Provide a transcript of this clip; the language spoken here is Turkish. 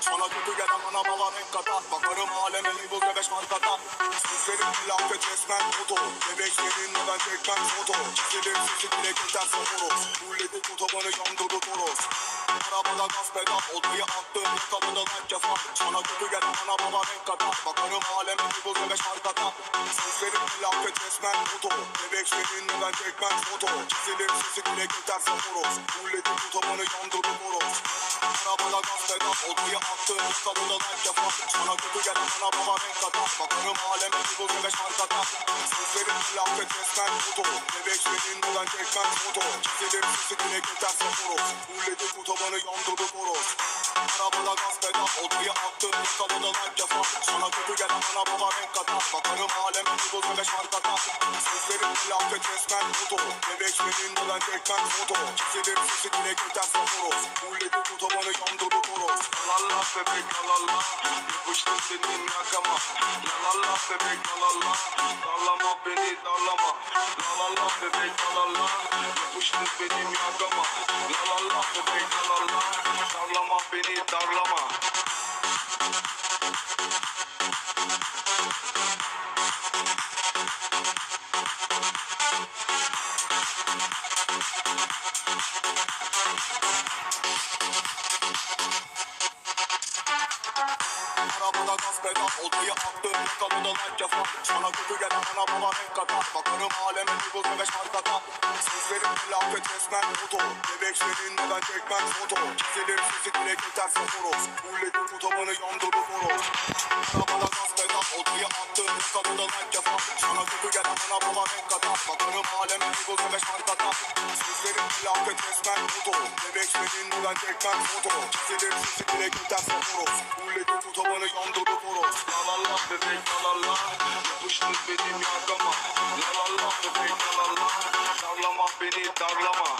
Sana kötü gelen ana baba renk katar. Bakarım aleme label ve beş markata. Sözlerim felaket resmen foto. Bebek seninle ben çekmem foto? Çizilir sesi bile geçer soru Fulledik otobanı yandırdı toros. Arabada gaz pedal odayı attım. Yakalıda like yapar Sana kötü gelen ana baba renk katar. Bakarım aleme label ve beş markata. Sözlerim felaket resmen foto. Bebek seninle ben çekmem foto? Çizilir sesi bile geçer soru Fulledik otobanı yandırdı toros odayı attım Yakalıda like yapar Sana kötü gelen ana baba renk katar Bakarım aleme label ve beş markata Sözlerim felaket resmen foto Bebek seninle ben çekmem foto Çizilir sesi bile geçer soru Fulledik otobanı yandırdı toros Arabada gaz pedal odayı attım Yakalıda like yapar Sana kötü gelen ana baba renk katar Bakarım aleme label ve beş markata Sözlerim felaket resmen foto Bebek seninle ben çekmem foto. Çizilir sesi bile geçer soru Fulledik otobanı yandırdı toros Yalala bebek yalala. Yapıştım senin yakama. Yalala bebek yalala benim yakama Yalala bebek yalala Darlama beni darlama Arabada gaz pedal odayı attım Yakalıda like yapar Sana kötü gelen ana baba renk katar Bakarım aleme label ve beş markata Sözlerim felaket resmen foto. Bebek seninle ben çekmem foto? Çizilir sesi bile geçer soros Fulledik otobanı yandırdı toros Arabada gaz Yakalıda like yapar. Sana kötü gelen ana baba renk katar Bakarım aleme label ve beş markata Sözlerim felaket resmen foto. Bebek seninle ben çekmem foto. Çizilir sesi bile geçer soros Fulledik otobanı yandırdı toros Yalala bebek yalala Yapıştım benim yakama Yalala bebek yalala Darlama beni darlama